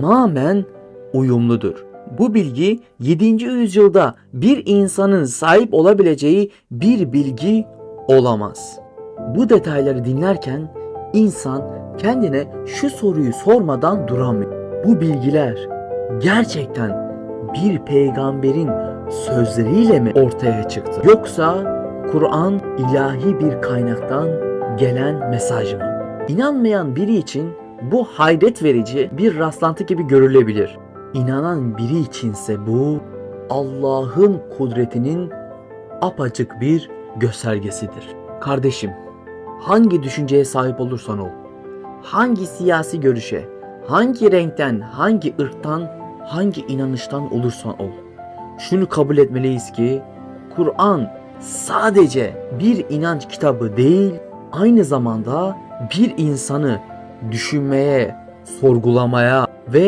tamamen uyumludur. Bu bilgi 7. yüzyılda bir insanın sahip olabileceği bir bilgi olamaz. Bu detayları dinlerken insan kendine şu soruyu sormadan duramıyor. Bu bilgiler gerçekten bir peygamberin sözleriyle mi ortaya çıktı? Yoksa Kur'an ilahi bir kaynaktan gelen mesaj mı? İnanmayan biri için bu hayret verici bir rastlantı gibi görülebilir. İnanan biri içinse bu Allah'ın kudretinin apaçık bir göstergesidir. Kardeşim, hangi düşünceye sahip olursan ol, hangi siyasi görüşe, hangi renkten, hangi ırktan, hangi inanıştan olursan ol. Şunu kabul etmeliyiz ki Kur'an sadece bir inanç kitabı değil, aynı zamanda bir insanı düşünmeye, sorgulamaya ve